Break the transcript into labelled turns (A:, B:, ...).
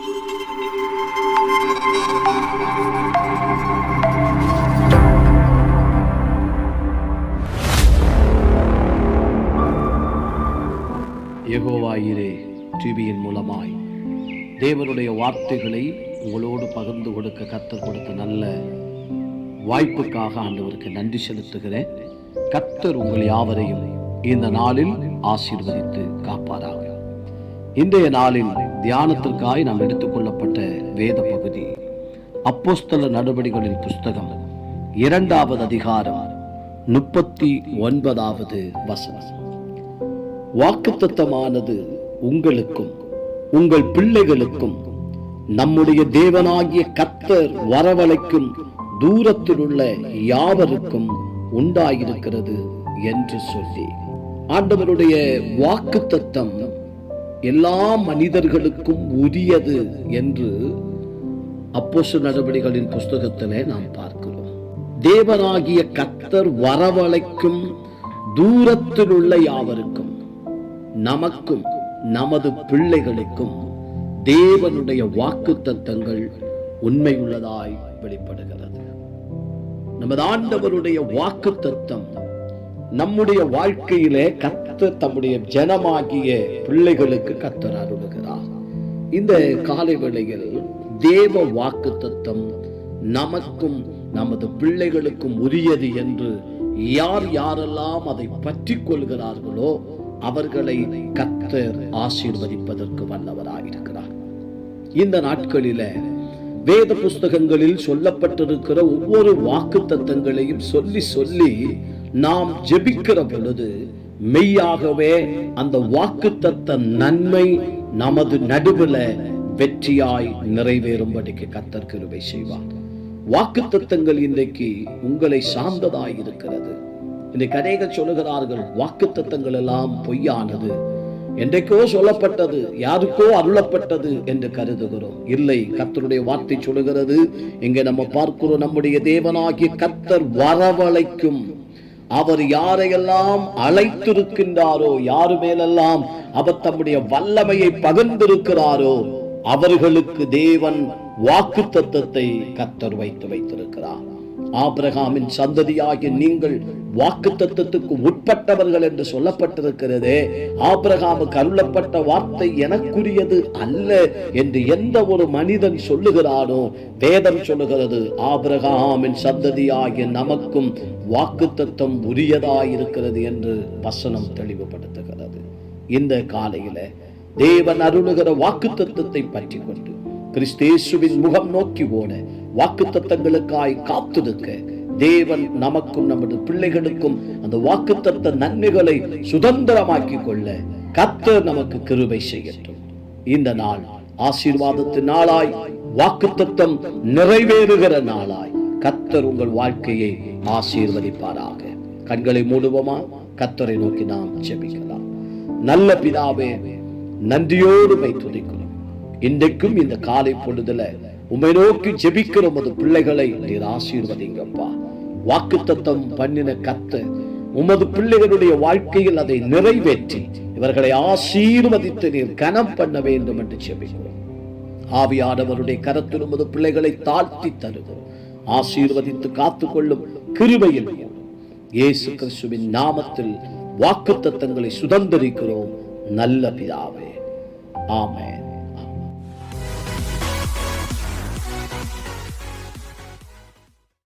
A: யெகோவாயிரே டிவியின் மூலமாய். தேவனுடைய வார்த்தைகளை உங்களோடு பகிர்ந்து கொடுக்க கத்தர் கொடுத்த நல்ல வாய்ப்புக்காக ஆண்டவருக்கு நன்றி செலுத்துகிறேன். கத்தர் உங்கள் யாவரையும் இந்த நாளில் ஆசீர்வதித்து காப்பாராக. இன்றைய நாளில் தியானத்திற்காய் நாம் எடுத்துக்கொள்ளப்பட்ட வேத பகுதி அப்போஸ்தல நடவடிக்கைகளின் புஸ்தகம் இரண்டாவது அதிகாரம் முப்பத்தி ஒன்பதாவது வசனம். வாக்குத்தத்தமானது உங்களுக்கும் உங்கள் பிள்ளைகளுக்கும் நம்முடைய தேவனாகிய கத்தர் வரவழைக்கும் தூரத்தில் உள்ள யாவருக்கும் உண்டாயிருக்கிறது என்று சொல்லி. ஆண்டவருடைய வாக்குத்தத்தம் எல்லா மனிதர்களுக்கும் உரியது என்று அப்போசு நடவடிக்கைகளின் புஸ்தகத்திலே நாம் பார்க்கிறோம். தேவனாகிய கத்தர் வரவழைக்கும் தூரத்தில் உள்ள யாவருக்கும் நமக்கும் நமது பிள்ளைகளுக்கும் தேவனுடைய வாக்கு தத்தங்கள் உண்மையுள்ளதாய் வெளிப்படுகிறது. நமது ஆண்டவருடைய வாக்கு தத்தம் நம்முடைய வாழ்க்கையிலே கத்த தம்முடைய ஜனமாகிய பிள்ளைகளுக்கு கத்தர் அருளுகிறார். இந்த காலை வேளையில் தேவ வாக்கு தத்தம் நமக்கும் நமது பிள்ளைகளுக்கும் உரியது என்று யார் யாரெல்லாம் அதை பற்றி கொள்கிறார்களோ அவர்களை கத்தர் ஆசீர்வதிப்பதற்கு வல்லவராயிருக்கிறார் இந்த நாட்களில வேத புஸ்தகங்களில் சொல்லப்பட்டிருக்கிற ஒவ்வொரு வாக்கு தத்தங்களையும் சொல்லி சொல்லி நாம் ஜெபிக்கிற பொழுது மெய்யாகவே அந்த வாக்கு தத்த நன்மை நமது நடுவுல வெற்றியாய் நிறைவேறும்படிக்கு கத்தர் கிருபை செய்வார். வாக்கு தத்தங்கள் இன்றைக்கு உங்களை சார்ந்ததாய் இருக்கிறது. இன்னைக்கு அநேக சொல்லுகிறார்கள் வாக்கு தத்தங்கள் எல்லாம் பொய்யானது. என்றைக்கோ சொல்லப்பட்டது யாருக்கோ அருளப்பட்டது என்று கருதுகிறோம். இல்லை கத்தருடைய வார்த்தை சொல்லுகிறது இங்கே நம்ம பார்க்கிறோம் நம்முடைய தேவனாகிய கத்தர் வரவழைக்கும் அவர் யாரையெல்லாம் அழைத்திருக்கின்றாரோ யாரு மேலெல்லாம் அவர் தம்முடைய வல்லமையை பகிர்ந்திருக்கிறாரோ அவர்களுக்கு தேவன் வாக்கு தத்துவத்தை கத்தர் வைத்து வைத்திருக்கிறார். ஆபிரகாமின் சந்ததியாகிய நீங்கள் வாக்கு தத்துவத்துக்கு உட்பட்டவர்கள் என்று சொல்லப்பட்டிருக்கிறதே. ஆபிரகாமுக்கு அருளப்பட்ட வார்த்தை எனக்குரியது அல்ல என்று எந்த ஒரு மனிதன் சொல்லுகிறானோ வேதம் சொல்லுகிறது ஆபிரகாமின் சந்ததியாகிய நமக்கும் வாக்கு தத்துவம் உரியதாயிருக்கிறது என்று வசனம் தெளிவுபடுத்துகிறது. இந்த காலையில தேவன் அருளுகிற வாக்கு தத்துவத்தை பற்றி கொண்டு கிறிஸ்தேசுவின் முகம் நோக்கி ஓட வாக்கு தத்தங்களுக்காய் காத்திருக்க தேவன் நமக்கும் நமது பிள்ளைகளுக்கும் அந்த வாக்குத்தத்த நன்மைகளை சுதந்திரமாக்கி கொள்ள கத்தர் நமக்கு கிருபை செய்யட்டும். இந்த நாள் ஆசீர்வாதத்தின் நாளாய் வாக்குத்தத்தம் நிறைவேறுகிற நாளாய். கத்தர் உங்கள் வாழ்க்கையை ஆசீர்வதிப்பாராக. கண்களை மூடுவோமா? கத்தரை நோக்கி நாம் ஜெபிக்கலாம். நல்ல பிதாவே நன்றியோடு மை துதிக்கிறோம். இன்றைக்கும் இந்த காலை பொழுதுல உம்மை நோக்கி ஜெபிக்கிற உமது பிள்ளைகளை நீர் ஆசீர்வதிங்கப்பா. வாக்கு தத்தம் பண்ணின கத்த உமது பிள்ளைகளுடைய வாழ்க்கையில் அதை நிறைவேற்றி இவர்களை ஆசீர்வதித்து நீர் கனம் பண்ண வேண்டும் என்று ஜெபிக்கிறோம். ஆவியானவருடைய கரத்தில் உமது பிள்ளைகளை தாழ்த்தி தருகிறோம். ஆசீர்வதித்து காத்துக்கொள்ளும் கிருபையில் இயேசு கிறிஸ்துவின் நாமத்தில் வாக்கு தத்தங்களை சுதந்திரிக்கிறோம். நல்ல பிதாவே. ஆமேன்.